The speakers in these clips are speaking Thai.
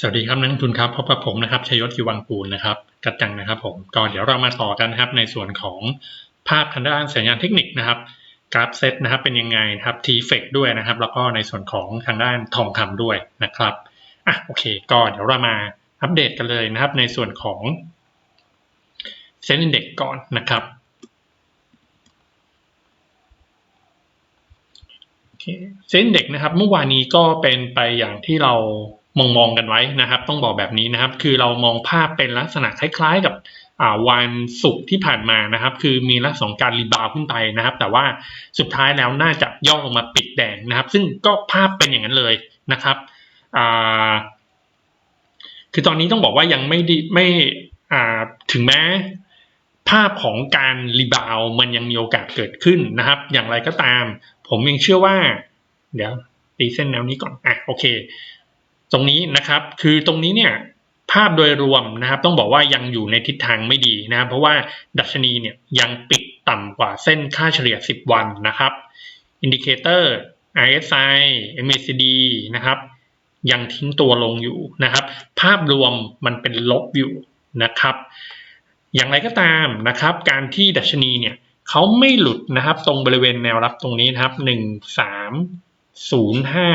สวัสดีครับนักลงทุนครับพบกับผมนะครับชัยยศกิวังกูลนะครับกัดจังนะครับ ผมก่อนเดี๋ยวเรามาต่อกันนะครับในส่วนของภาพทางด้านสัญญาณเทคนิคนะครับกราฟเซตนะครับเป็นยังไงนะครับทีเฟกด้วยนะครับ แล้วก็ในส่วนของทางด้านทองคำด้วยนะครับอะโอเคก็เดี๋ยวเรามาอัปเดตกันเลยนะครับ ในส่วนของเซ็นดิเด็กก่อนนะครับเส้นเด็กนะครับ เมื่อวานนี้ก็เป็นไปอย่างที่เรา มองมองกันไว้นะครับ ต้องบอกแบบนี้นะครับ คือเรามองภาพเป็นลักษณะคล้ายๆกับวันศุกร์ที่ผ่านมานะครับ คือมีลักษณะการรีบาวขึ้นไปนะครับ แต่ว่าสุดท้ายแล้วน่าจะย่อลงมาปิดแดงนะครับ ซึ่งก็ภาพเป็นอย่างนั้นเลยนะครับคือตอนนี้ต้องบอกว่ายังไม่ดีไม่ถึงแม้ภาพของการรีบาวมันยังมีโอกาสเกิดขึ้นนะครับ อย่างไรก็ตาม ผมยังเชื่อว่า เดี๋ยวตีเส้นแนวนี้ก่อนอะโอเค ตรงนี้นะครับคือตรงนี้เนี่ยภาพโดยรวมนะครับ ต้องบอกว่ายังอยู่ในทิศทางไม่ดีนะครับเพราะว่าดัชนีเนี่ยยังปิดต่ำกว่าเส้นค่าเฉลี่ย 10 วันนะครับอินดิเคเตอร์ RSI MACD นะครับยังทิ้งตัวลงอยู่นะครับ ภาพรวมมันเป็นลบอยู่นะครับ อย่างไรก็ตามนะครับ การที่ดัชนีเนี่ยเขาไม่หลุดนะครับ ตรงบริเวณแนวรับตรงนี้นะครับ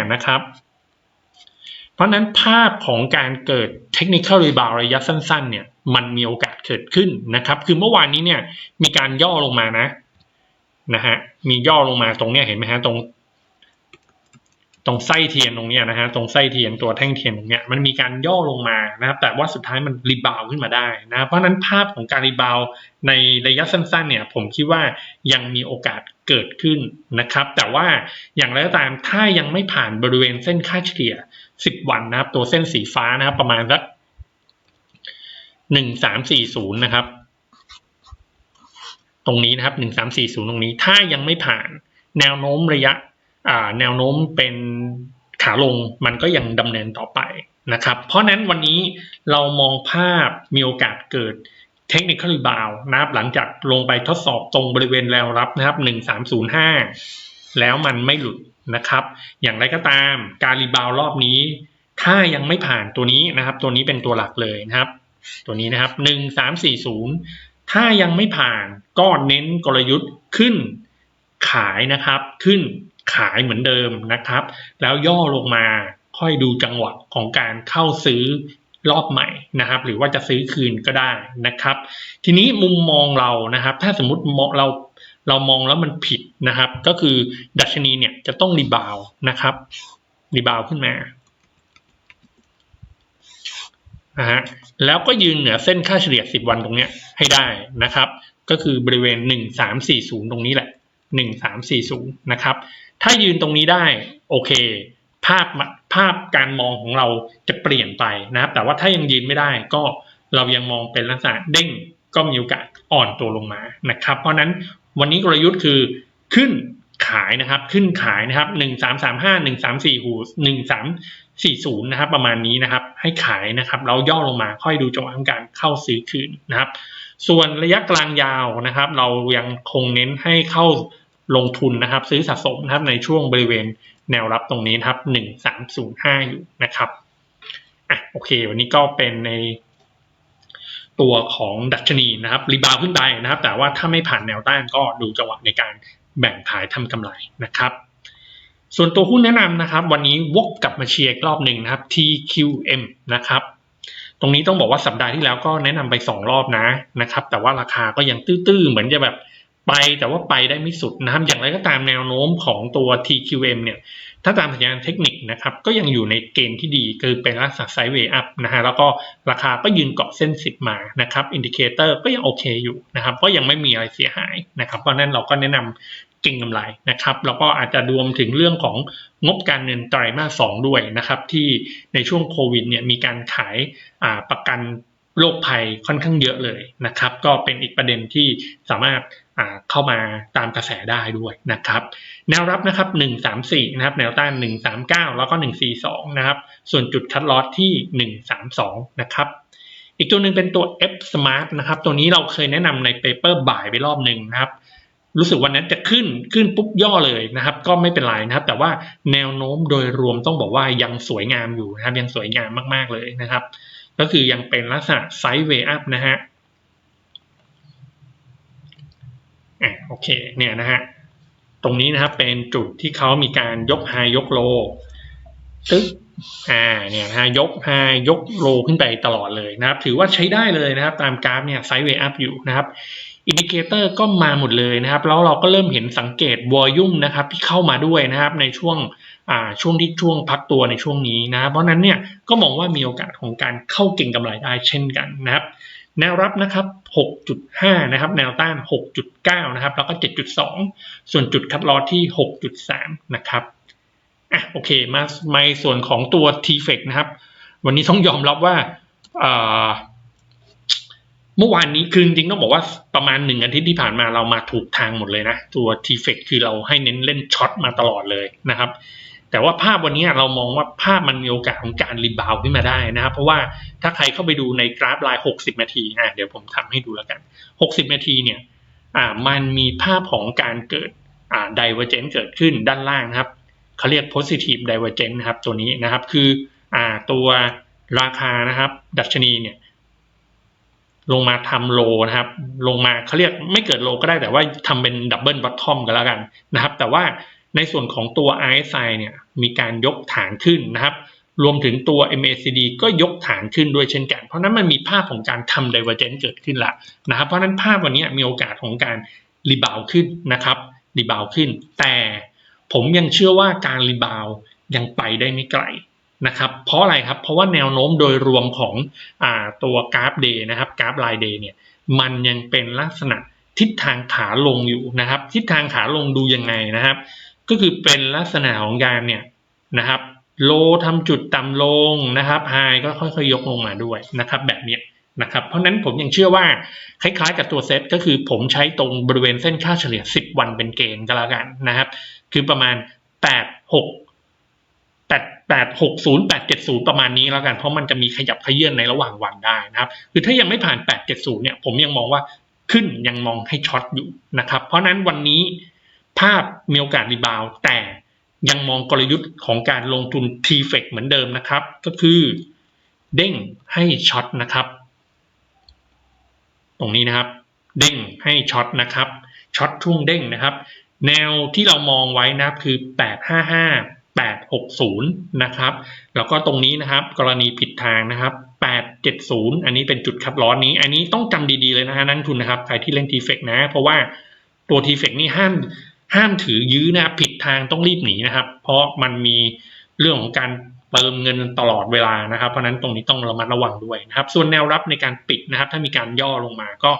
1305 นะครับ ราะนั้นภาพของการเกิดเทคนิคอลรีบาวระยะสั้นๆเนี่ยมันมีโอกาสเกิดขึ้นนะครับ คือเมื่อวานนี้เนี่ยมีการย่อลงมานะนะฮะมีย่อลงมาตรงเนี้ยเห็นไหมฮะตรง ตรงไส้เทียนตรงนี้นะฮะตรงไส้เทียนตัวแท่งเทียนตรงนี้มันมีการย่อลงมานะครับแต่ว่าสุดท้ายมันรีบาวขึ้นมาได้นะเพราะนั้นภาพของการรีบาวในระยะสั้นๆเนี่ยผมคิดว่ายังมีโอกาสเกิดขึ้นนะครับ แต่ว่าอย่างไรก็ตามถ้ายังไม่ผ่านบริเวณเส้นค่าเฉลี่ย 10 วันนะครับ ตัวเส้นสีฟ้านะครับ ประมาณสักหนึ่งสามสี่ศูนย์นะครับ ตรงนี้นะครับหนึ่งสามสี่ศูนย์ตรงนี้ถ้ายังไม่ผ่านแนวโน้มระยะ แนวโน้มเป็นขาลงมันก็ยังดำเนินต่อไปนะครับ เพราะนั้นวันนี้เรามองภาพมีโอกาสเกิดเทคนิคอลบาวนะครับหลังจากลงไปทดสอบตรงบริเวณแนวรับนะครับหนึ่งสามศูนย์ห้าแล้วมันไม่หลุดนะครับ อย่างไรก็ตามการรีบาวรอบนี้ ถ้ายังไม่ผ่านตัวนี้นะครับ ตัวนี้เป็นตัวหลักเลยนะครับ ตัวนี้นะครับหนึ่งสามสี่ศูนย์ถ้ายังไม่ผ่านก็เน้นกลยุทธ์ขึ้นขายนะครับ ขึ้น ขายเหมือนเดิมนะครับ แล้วย่อลงมาค่อยดูจังหวะของการเข้าซื้อรอบใหม่นะครับ หรือว่าจะซื้อคืนก็ได้นะครับ ทีนี้มุมมองเรานะครับ ถ้าสมมติเราเรามองแล้วมันผิดนะครับ ก็คือดัชนีเนี่ยจะต้องรีบาวนะครับรีบาวขึ้นมานะฮะแล้วก็ยืนเหนือเส้นค่าเฉลี่ย 10 วันตรงเนี้ยให้ได้นะครับ ก็คือบริเวณ 1340 ตรงนี้แหละ 1340 นะครับ ถ้ายืนตรงนี้ได้โอเค ภาพภาพการมองของเราจะเปลี่ยนไปนะครับ แต่ว่าถ้ายังยืนไม่ได้ก็เรายังมองเป็นลักษณะเด้งก็มีโอกาสอ่อนตัวลงมานะครับ เพราะนั้นวันนี้กลยุทธ์คือขึ้นขายนะครับขึ้นขายนะครับหนึ่งสามสามห้าหนึ่งสามสี่หูหนึ่งสามสี่ศูนย์นะครับ ประมาณนี้นะครับ ให้ขายนะครับ เราย่อลงมาค่อยดูจังหวะของการเข้าซื้อคืนนะครับ ส่วนระยะกลางยาวนะครับ เรายังคงเน้นให้เข้า ลงทุนนะครับ ซื้อสะสมนะครับในช่วงบริเวณแนวรับตรงนี้นะครับหนึ่งสามศูนย์ห้าอยู่นะครับอะโอเค วันนี้ก็เป็นในตัวของดัชนีนะครับรีบาวขึ้นไปนะครับ แต่ว่าถ้าไม่ผ่านแนวต้านก็ดูจังหวะในการแบ่งขายทำกำไรนะครับส่วนตัวหุ้นแนะนำนะครับ วันนี้วกกลับมาเชียร์รอบหนึ่งนะครับ TQM นะครับ ตรงนี้ต้องบอกว่าสัปดาห์ที่แล้วก็แนะนำไป 2 รอบนะนะครับ แต่ว่าราคาก็ยังตื้อๆ เหมือนจะแบบ ไปแต่ว่าไปได้ไม่สุดนะครับ อย่างไรก็ตามแนวโน้มของตัว TQM เนี่ย ถ้าตามสัญญาณเทคนิคนะครับ ก็ยังอยู่ในเกณฑ์ที่ดีคือเป็นลักษณะไซด์เวย์อัพนะฮะแล้วก็ราคาก็ยืนเกาะเส้นสิบมานะครับอินดิเคเตอร์ก็ยังโอเคอยู่นะครับ ก็ยังไม่มีอะไรเสียหายนะครับ เพราะนั้นเราก็แนะนำเก่งกำไรนะครับ แล้วก็อาจจะรวมถึงเรื่องของงบการเงินไตรมาสสองด้วยนะครับ ที่ในช่วงโควิดเนี่ยมีการขายประกัน โรคภัยค่อนข้างเยอะเลยนะครับ ก็เป็นอีกประเด็นที่สามารถเข้ามาตามกระแสได้ด้วยนะครับ แนวรับนะครับ 134 นะครับ แนวต้าน 139 แล้วก็ 142 นะครับ ส่วนจุดคัดลอสที่ 132 นะครับ อีกตัวหนึ่งเป็นตัว F Smart นะครับ ตัวนี้เราเคยแนะนำในเปเปอร์บ่ายไปรอบหนึ่งนะครับรู้สึกวันนั้นจะขึ้นขึ้นปุ๊บย่อเลยนะครับ ก็ไม่เป็นไรนะครับ แต่ว่าแนวโน้มโดยรวมต้องบอกว่ายังสวยงามอยู่นะครับ ยังสวยงามมากๆเลยนะครับ ก็คือยังเป็นลักษณะไซด์เวย์อัพนะฮะอะโอเคเนี่ยนะฮะตรงนี้นะครับเป็นจุดที่เขามีการยกไฮยกโลตึ๊กอ่าเนี่ยนะฮะยกไฮยกโลขึ้นไปตลอดเลยนะครับ ถือว่าใช้ได้เลยนะครับ ตามกราฟเนี่ยไซด์เวย์อัพอยู่นะครับ อินดิเคเตอร์ก็มาหมดเลยนะครับ แล้วเราก็เริ่มเห็นสังเกตวอลุ่มนะครับที่เข้ามาด้วยนะครับในช่วงอ่าช่วงที่ช่วงพักตัวในช่วงนี้นะ เพราะนั้นเนี่ยก็มองว่ามีโอกาสของการเข้าเก่งกำไรได้เช่นกันนะครับ แนวรับนะครับ 6.5 นะครับ แนวต้าน 6.9 นะครับ แล้วก็ 7.2 ส่วนจุดคัดลอที่ 6.3 นะครับอะโอเค มาในส่วนของตัว t f e c นะครับ วันนี้ต้องยอมรับว่า เมื่อวานนี้คือจริงต้องบอกว่าประมาณหนึ่งอาทิตย์ที่ผ่านมาเรามาถูกทางหมดเลยนะ ตัว t f e c คือเราให้เน้นเล่นช็อตมาตลอดเลยนะครับ แต่ว่าภาพวันนี้เรามองว่าภาพมันมีโอกาสของการรีบาวขึ้นมาได้นะครับ เพราะว่าถ้าใครเข้าไปดูในกราฟลน์60 นาทีอะเดี๋ยวผมทำให้ดูแล้วกัน 60 นาทีเนี่ยอ่ามันมีภาพของการเกิดอ่า divergence เกิดขึ้นด้านล่างครับเขาเรียก positive divergence นะครับตัวนี้นะครับ คืออ่าตัวราคานะครับ ดัชนีเนี่ย ลงมาทำโลนะครับ ลงมาเขาเรียกไม่เกิดโลก็ได้แต่ว่าทำเป็นดับเบิลบอททอมกันแล้วกันนะครับ แต่ว่าในส่วนของตัว RSI เนี่ยมีการยกฐานขึ้นนะครับ รวมถึงตัว MACD ก็ยกฐานขึ้นด้วยเช่นกัน เพราะนั้นมันมีภาพของการทำ divergence เกิดขึ้นละนะครับ เพราะนั้นภาพวันนี้มีโอกาสของการรีบาวขึ้นนะครับรีบาวขึ้น แต่ผมยังเชื่อว่าการรีบาวยังไปได้ไม่ไกล นะครับเพราะอะไรครับเพราะว่าแนวโน้มโดยรวมของอตัวกราฟเดย์นะครับกราฟไลน์เดย์เนี่ยมันยังเป็นลักษณะทิศทางขาลงอยู่นะครับ ทิศทางขาลงดูยังไงนะครับ ก็คือเป็นลักษณะของการเนี่ยนะครับโลทำจุดต่ำลงนะครับไฮก็ค่อยๆยกลงมาด้วยนะครับ แบบเนี้ยนะครับเพราะนั้นผมยังเชื่อว่าคล้ายๆกับตัวเซตก็คือผมใช้ตรงบริเวณเส้นค่าเฉลี่ย 10 วันเป็นเกณฑ์ก็แล้วกันนะครับ คือประมาณ 8 6 8 8 6 0 8 7 0ประมาณนี้แล้วกัน เพราะมันจะมีขยับขยื่นในระหว่างวันได้นะครับคือถ้ายังไม่ผ่าน8 7 0เนี่ยผมยังมองว่าขึ้นยังมองให้ช็อตอยู่นะครับ เพราะนั้นวันนี้ภาพมีโอกาสรีบาวแต่ยังมองกลยุทธ์ของการลงทุน t f e c เหมือนเดิมนะครับ ก็คือเด้งให้ช็อตนะครับ ตรงนี้นะครับ เด้งให้ช็อตนะครับช็อตช่วงเด้งนะครับ แนวที่เรามองไว้นะครับคือ 855 860 นะครับ แล้วก็ตรงนี้นะครับ กรณีผิดทางนะครับ 870 อันนี้เป็นจุดคัดล้อนนี้ อันนี้ต้องจำดีๆเลยนะฮะนักทุนนะครับ ใครที่เล่น t f e c นะ เพราะว่าตัว t f e c นี่ห้ามห้ามถือยื้อนะผิดทางต้องรีบหนีนะครับ เพราะมันมีเรื่องของการเติมเงินตลอดเวลานะครับ เพราะนั้นตรงนี้ต้องระมัดระวังด้วยนะครับ ส่วนแนวรับในการปิดนะครับ ถ้ามีการย่อลงมาก็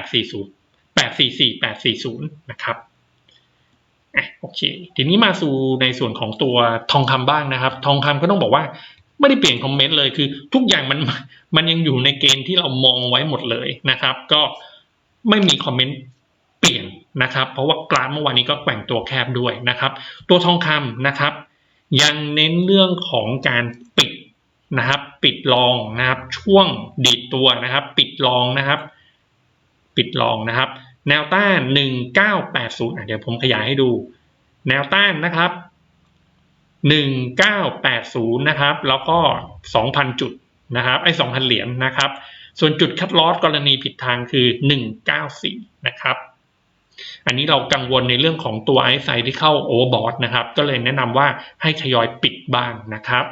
840 844 840 นะครับ อะโอเค ทีนี้มาสู่ในส่วนของตัวทองคำบ้างนะครับ ทองคำก็ต้องบอกว่าไม่ได้เปลี่ยนคอมเมนต์เลยคือ ทุกอย่างมันมันยังอยู่ในเกณฑ์ที่เรามองไว้หมดเลยนะครับ ก็ไม่มีคอมเมนต์เปลี่ยนนะครับ เพราะว่ากราฟเมื่อวานนี้ก็แกว่งตัวแคบด้วยนะครับ ตัวทองคำนะครับ ยังเน้นเรื่องของการปิดนะครับ ปิดลองนะครับ ช่วงดีดตัวนะครับ ปิดลองนะครับ ปิดลองนะครับ แนวต้าน 1980อะเดี๋ยวผมขยายให้ดู แนวต้านนะครับ 1980 นะครับ แล้วก็ 2,000 จุดนะครับ ไอ้ 2,000 เหรียญนะครับ ส่วนจุดคัดลอสกรณีผิดทางคือ 194 นะครับ อันนี้เรากังวลในเรื่องของตัวไอซ์ไซที่เข้าโอเวอร์บอทนะครับ ก็เลยแนะนำว่าให้ทยอยปิดบ้างนะครับ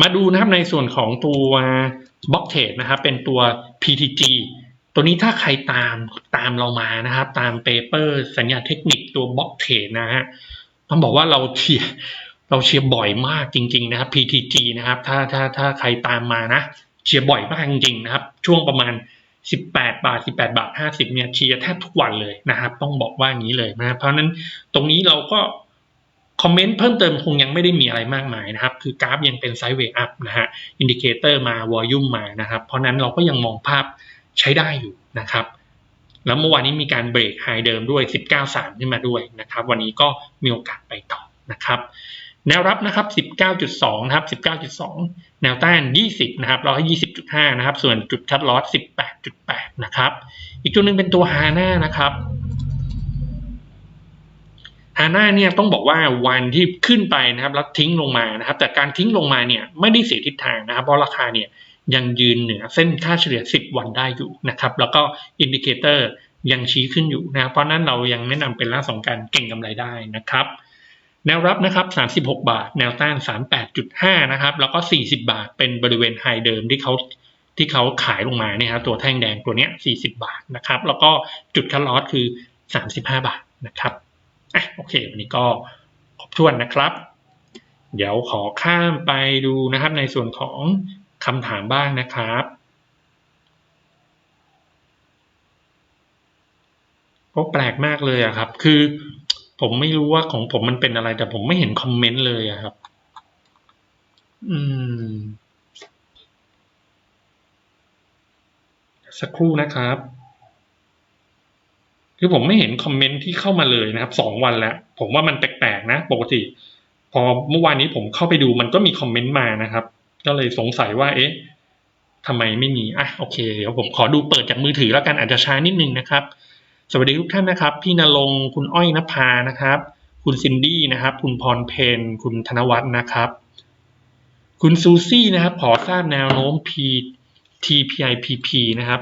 มาดูนะครับในส่วนของตัวบล็อกเทรดนะครับเป็นตัว PTG ตัวนี้ถ้าใครตามตามเรามานะครับ ตามเปเปอร์สัญญาเทคนิคตัวบล็อกเทรดนะฮะต้องบอกว่าเราเชียร์เราเชียร์บ่อยมากจริง ๆ นะครับ PTG นะครับ ถ้าถ้าถ้าใครตามมานะ เชียร์บ่อยมากจริงๆนะครับ ช่วงประมาณ 18 บาท 18 บาท 50 เนี่ยเชียร์แทบทุกวันเลยนะครับ ต้องบอกว่าอย่างนี้เลยนะเพราะนั้นตรงนี้เราก็คอมเมนต์เพิ่มเติมคงยังไม่ได้มีอะไรมากมายนะครับ คือกราฟยังเป็นไซด์เวย์อัพนะฮะ อินดิเคเตอร์มาวอลลุ่มมานะครับ เพราะนั้นเราก็ยังมองภาพ ใช้ได้อยู่นะครับ แล้วเมื่อวานนี้มีการเบรกไฮเดิมด้วย 19.3 ขึ้นมาด้วยนะครับ วันนี้ก็มีโอกาสไปต่อนะครับ แนวรับนะครับ 19.2 นะครับ 19.2 แนวต้าน 20 นะครับเราให้ 20.5 นะครับ ส่วนจุดคัดลอส18.8 นะครับ อีกจุดหนึ่งเป็นตัวฮาน่านะครับอาน่าเนี่ยต้องบอกว่าวันที่ขึ้นไปนะครับแล้วทิ้งลงมานะครับ แต่การทิ้งลงมาเนี่ยไม่ได้เสียทิศทางนะครับ เพราะราคาเนี่ย ยังยืนเหนือเส้นค่าเฉลี่ย 10 วันได้อยู่นะครับ แล้วก็อินดิเคเตอร์ยังชี้ขึ้นอยู่นะครับเพราะนั้นเรายังแนะนำเป็นล่าสองการเก่งกำไรได้นะครับแนวรับนะครับ 36 บาท แนวต้าน 38.5 นะครับ แล้วก็ 40 บาท เป็นบริเวณไฮเดิมที่เขาที่เขาขายลงมาเนี่ยครับตัวแท่งแดงตัวเนี้ย 40 บาทนะครับ แล้วก็จุดคัดลอสคือ 35 บาทนะครับ อะ โอเค วันนี้ก็ครบถ้วนนะครับ เดี๋ยวขอข้ามไปดูนะครับในส่วนของ คำถามบ้างนะครับก็แปลกมากเลยอะครับ คือผมไม่รู้ว่าของผมมันเป็นอะไร แต่ผมไม่เห็นคอมเมนต์เลยอะครับ อืม สักครู่นะครับ คือผมไม่เห็นคอมเมนต์ที่เข้ามาเลยนะครับสองวันแล้ว ผมว่ามันแปลกๆนะ ปกติ พอเมื่อวานนี้ผมเข้าไปดูมันก็มีคอมเมนต์มานะครับ ก็เลยสงสัยว่า เอ๊ะทำไมไม่มี อะ โอเค เดี๋ยวผมขอดูเปิดจากมือถือแล้วกันอาจจะช้านิดนึงนะครับ สวัสดีทุกท่านนะครับ พี่นรงคุณอ้อยนภานะครับ คุณซินดี้นะครับ คุณพรเพน คุณธนวัฒน์นะครับ คุณซูซี่นะครับ ขอทราบแนวโน้ม P TPIPP นะครับ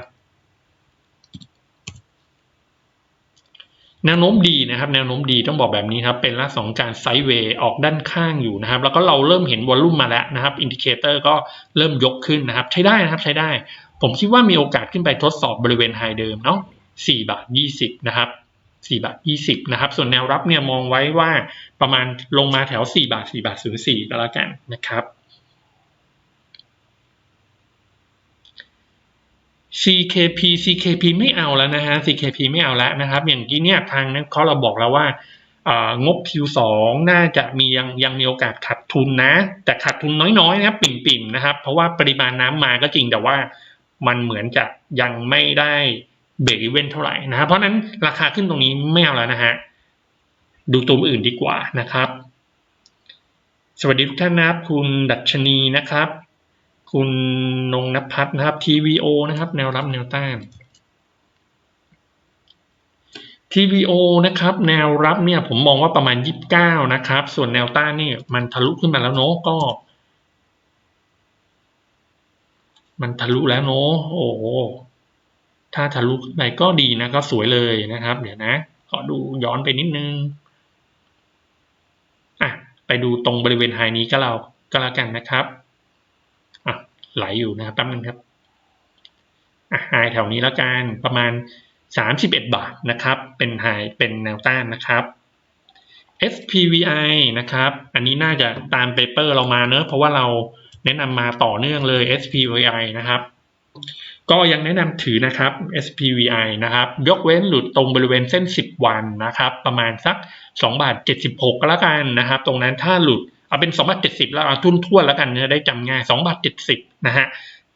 แนวโน้มดีนะครับ แนวโน้มดีต้องบอกแบบนี้ครับ เป็นลักษณะของการไซด์เวย์ออกด้านข้างอยู่นะครับ แล้วก็เราเริ่มเห็นวอลลุ่มมาแล้วนะครับ อินดิเคเตอร์ก็เริ่มยกขึ้นนะครับ ใช้ได้นะครับใช้ได้ ผมคิดว่ามีโอกาสขึ้นไปทดสอบบริเวณไฮเดิมเนาะ4บาท20นะครับ4บาท20นะครับ ส่วนแนวรับเนี่ยมองไว้ว่าประมาณลงมาแถว4บาท4บาท04ก็แล้วกันนะครับ CKP CKP ไม่เอาแล้วนะฮะ CKP ไม่เอาแล้วนะครับ อย่างที่เนี่ยทางนั้นเขาเราบอกแล้วว่างบ Q2 น่าจะมียังยังมีโอกาสขาดทุนนะ แต่ขาดทุนน้อยๆนะครับปิ่มๆนะครับ เพราะว่าปริมาณน้ำมาก็จริงแต่ว่ามันเหมือนจะยังไม่ได้เบรกอีเวนเท่าไหร่นะเพราะนั้นราคาขึ้นตรงนี้ไม่เอาแล้วนะฮะดูตัวอื่นดีกว่านะครับ สวัสดีทุกท่านนะครับ คุณดัชนีนะครับ คุณนงนภัทรนะครับ TVO นะครับ แนวรับแนวต้าน TVO นะครับ แนวรับเนี่ยผมมองว่าประมาณ 29 นะครับ ส่วนแนวต้านนี่มันทะลุขึ้นมาแล้วเนาะก็ มันทะลุแล้วเนาะโอ้ถ้าทะลุไปก็ดีนะก็สวยเลยนะครับ เดี๋ยวนะขอดูย้อนไปนิดนึงอะไปดูตรงบริเวณไฮนี้ก็เราก็แล้วกันนะครับ ไหลอยู่นะครับแป๊บนึงครับอะไฮแถวนี้แล้วกันประมาณ 31 บาทนะครับ เป็นไฮเป็นแนวต้านนะครับ SPVI นะครับ อันนี้น่าจะตามเปเปอร์เรามาเนอะเพราะว่าเราแนะนำมาต่อเนื่องเลย SPVI นะครับ ก็ยังแนะนำถือนะครับ SPVI นะครับ ยกเว้นหลุดตรงบริเวณเส้น 10 วันนะครับ ประมาณสัก 2 บาท 76 ก็แล้วกันนะครับ ตรงนั้นถ้าหลุด เอาเป็นสองบาท70แล้วเอาทุนทั่วแล้วกันจะได้จำง่ายสองบาทเจ็ดสิบนะฮะ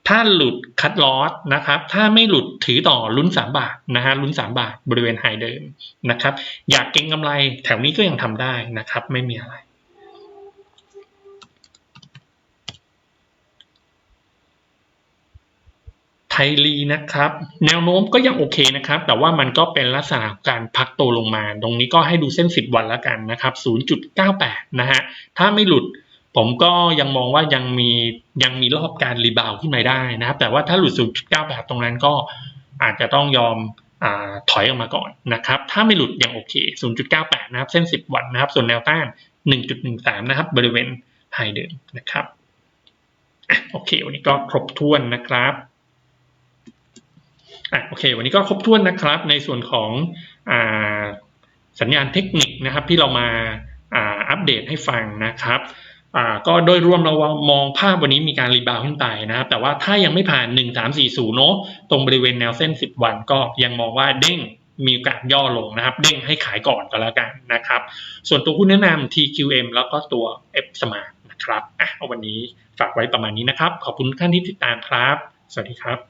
ถ้าหลุดคัดลอสนะครับถ้าไม่หลุดถือต่อลุ้น 3 บาทนะฮะลุ้น 3 บาทบริเวณไฮเดิมนะครับอยากเก็งกำไรแถวนี้ก็ยังทำได้นะครับไม่มีอะไร ไทลีนะครับ แนวโน้มก็ยังโอเคนะครับ แต่ว่ามันก็เป็นลักษณะการพักตัวลงมา ตรงนี้ก็ให้ดูเส้น 10 วันแล้วกันนะครับ 0.98 นะฮะ ถ้าไม่หลุดผมก็ยังมองว่ายังมียังมีรอบการรีบาวขึ้นมาได้นะครับ แต่ว่าถ้าหลุด 0.98 ตรงนั้นก็อาจจะต้องยอมอถอยออกมาก่อนนะครับ ถ้าไม่หลุดยังโอเค 0.98 นะครับ เส้น 10 วันนะครับ ส่วนแนวต้าน 1.13 นะครับ บริเวณไฮเดิมนะครับโอเค วันนี้ก็ครบถ้วนนะครับ อะโอเค วันนี้ก็ครบถ้วนนะครับ ในส่วนของอ่าสัญญาณเทคนิคนะครับที่เรามาอ่าอัปเดตให้ฟังนะครับอ่าก็โดยรวมเรามองภาพวันนี้มีการรีบาวขึ้นไปนะครับ แต่ว่าถ้ายังไม่ผ่าน 1340เนาะตรงบริเวณแนวเส้น 10 วันก็ยังมองว่าเด้งมีโอกาสย่อลงนะครับ เด้งให้ขายก่อนก็แล้วกันนะครับ ส่วนตัวหุ้นแนะนำ TQM แล้วก็ตัว F Smart นะครับอะวันนี้ฝากไว้ประมาณนี้นะครับ ขอบคุณท่านที่ติดตามครับ สวัสดีครับ